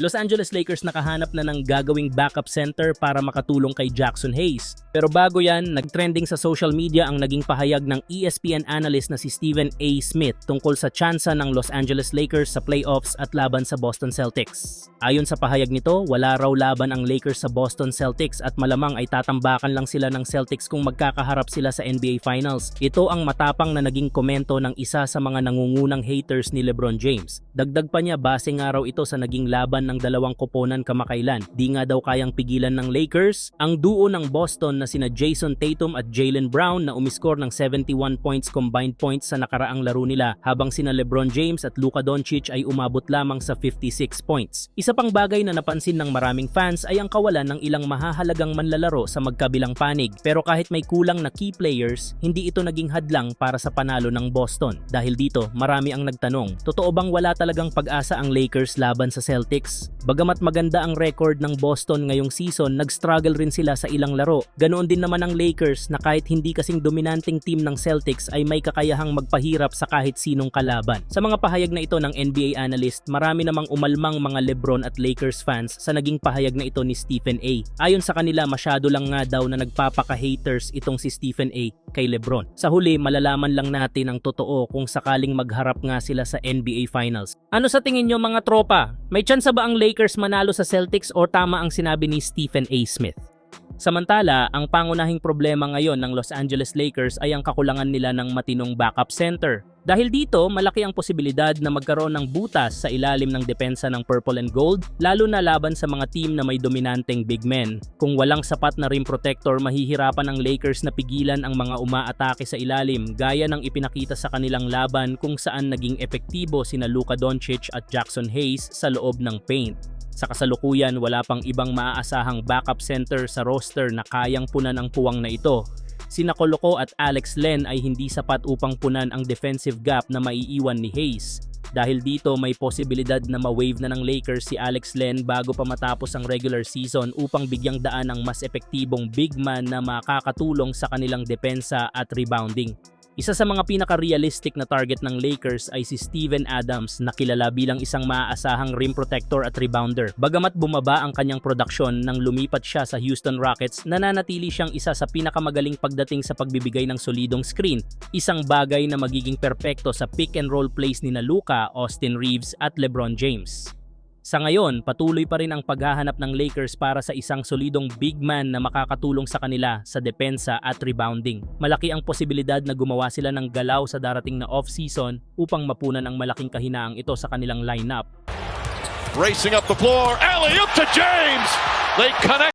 Los Angeles Lakers nakahanap na ng gagawing backup center para makatulong kay Jackson Hayes. Pero bago yan, nagtrending sa social media ang naging pahayag ng ESPN analyst na si Stephen A. Smith tungkol sa tsansa ng Los Angeles Lakers sa playoffs at laban sa Boston Celtics. Ayon sa pahayag nito, wala raw laban ang Lakers sa Boston Celtics at malamang ay tatambakan lang sila ng Celtics kung magkakaharap sila sa NBA Finals. Ito ang matapang na naging komento ng isa sa mga nangungunang haters ni LeBron James. Dagdag pa niya base nga raw ito sa naging laban ng dalawang koponan kamakailan. Di nga daw kayang pigilan ng Lakers ang duo ng Boston na sina Jason Tatum at Jalen Brown na umiskor ng 71 points combined points sa nakaraang laro nila habang sina LeBron James at Luka Doncic ay umabot lamang sa 56 points. Isa pang bagay na napansin ng maraming fans ay ang kawalan ng ilang mahahalagang manlalaro sa magkabilang panig. Pero kahit may kulang na key players, hindi ito naging hadlang para sa panalo ng Boston. Dahil dito, marami ang nagtanong, totoo bang wala talagang pag-asa ang Lakers laban sa Celtics? Bagamat maganda ang record ng Boston ngayong season, nag-struggle rin sila sa ilang laro. Ganoon din naman ang Lakers na kahit hindi kasing dominanting team ng Celtics ay may kakayahang magpahirap sa kahit sinong kalaban. Sa mga pahayag na ito ng NBA analyst, marami namang umalmang mga LeBron at Lakers fans sa naging pahayag na ito ni Stephen A. Ayon sa kanila, masyado lang nga daw na nagpapaka-haters itong si Stephen A kay LeBron. Sa huli, malalaman lang natin ang totoo kung sakaling magharap nga sila sa NBA Finals. Ano sa tingin nyo mga tropa? May tsansa ba ang Lakers manalo sa Celtics o tama ang sinabi ni Stephen A. Smith? Samantala, ang pangunahing problema ngayon ng Los Angeles Lakers ay ang kakulangan nila ng matinong backup center. Dahil dito, malaki ang posibilidad na magkaroon ng butas sa ilalim ng depensa ng Purple and Gold, lalo na laban sa mga team na may dominanteng big men. Kung walang sapat na rim protector, mahihirapan ang Lakers na pigilan ang mga umaatake sa ilalim gaya ng ipinakita sa kanilang laban kung saan naging epektibo sina Luka Doncic at Jackson Hayes sa loob ng paint. Sa kasalukuyan, wala pang ibang maaasahang backup center sa roster na kayang punan ang puwang na ito. Sina Coloco at Alex Len ay hindi sapat upang punan ang defensive gap na maiiwan ni Hayes. Dahil dito may posibilidad na ma-wave na ng Lakers si Alex Len bago pa matapos ang regular season upang bigyang daan ng mas epektibong big man na makakatulong sa kanilang depensa at rebounding. Isa sa mga pinaka-realistic na target ng Lakers ay si Steven Adams na kilala bilang isang maaasahang rim protector at rebounder. Bagamat bumaba ang kanyang produksyon nang lumipat siya sa Houston Rockets, nananatili siyang isa sa pinakamagaling pagdating sa pagbibigay ng solidong screen, isang bagay na magiging perpekto sa pick and roll plays ni Luka, Austin Reeves at LeBron James. Sa ngayon, patuloy pa rin ang paghahanap ng Lakers para sa isang solidong big man na makakatulong sa kanila sa depensa at rebounding. Malaki ang posibilidad na gumawa sila ng galaw sa darating na off-season upang mapunan ang malaking kahinaang ito sa kanilang lineup. Racing up the floor, alley up to James. They connect.